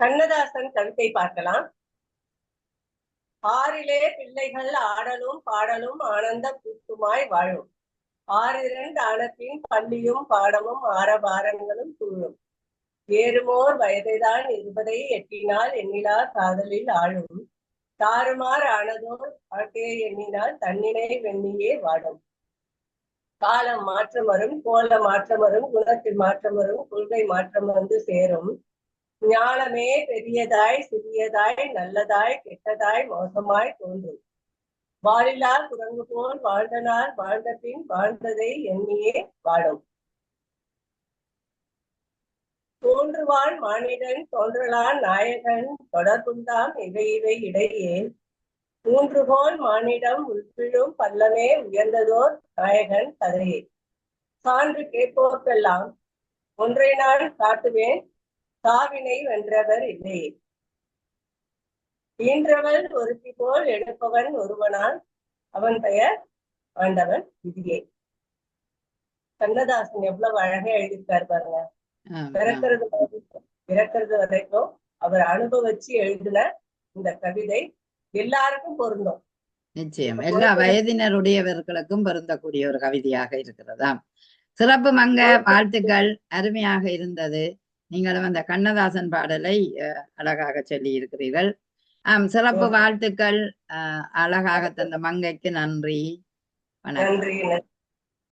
கண்ணதாசன் கவிதை பார்க்கலாம். ஆறிலே பிள்ளைகள் ஆடலும் பாடலும் ஆனந்த கூட்டுமாய் வாழும். ஆறிரண்டு ஆனத்தின் பள்ளியும் பாடமும் ஆரபாரங்களும் தூழும். ஏறுமோர் வயதைதான் இருபதை எட்டினால் எண்ணிலா காதலில் ஆழும். தாறுமாறு ஆனதோர் வாழ்க்கையை எண்ணினால் தன்னினை வெண்ணியே வாடும். காலம் மாற்றம் வரும் கோல மாற்றம் வரும் குணத்தில் மாற்றம் வரும் கொள்கை மாற்றம் வந்து சேரும். ஞானமே பெரியதாய் சிறியதாய் நல்லதாய் கெட்டதாய் மோசமாய் தோன்றும். வாழிலால் குரங்கு போல் வாழ்ந்த நாள் வாழ்ந்த பின் வாழ்ந்ததை எண்ணியே வாழும் தோன்றுவான் மானிடன் தோன்றலான் நாயகன் தொடர்புண்டாம் இவை இவை இடையே. மூன்றுகோல் மானிடம் உள்விழும் பல்லமே உயர்ந்ததோர் நாயகன் கதையே. சான்று கேட்போர்க்கெல்லாம் ஒன்றை நான் காட்டுவேன் சாவினை வென்றவர் இல்லையே ஈன்றவன் ஒருத்தி போல் எடுப்பவன் ஒருவனான் அவன் பெயர் ஆண்டவன் விதியே. கண்ணதாசன் எவ்வளவு அழகா எழுதியிருக்காரு பாருங்க. பிறக்கிறது வரைக்கும் பிறக்கிறது வரைக்கும் அவர் அனுபவிச்சு எழுதின இந்த கவிதை எல்லாருக்கும் பொருந்தும். நிச்சயம். எல்லா வயதினருடையவர்களுக்கும் பொருந்தக்கூடிய ஒரு கவிதையாக இருக்கிறதாம். சிறப்பு மங்க வாழ்த்துக்கள். அருமையாக இருந்தது. நீங்களும் அந்த கண்ணதாசன் பாடலை அழகாக சொல்லி இருக்கிறீர்கள் ஆம் சிறப்பு வாழ்த்துக்கள். அழகாக தந்த மங்கைக்கு நன்றி. வணக்கம். நன்றி.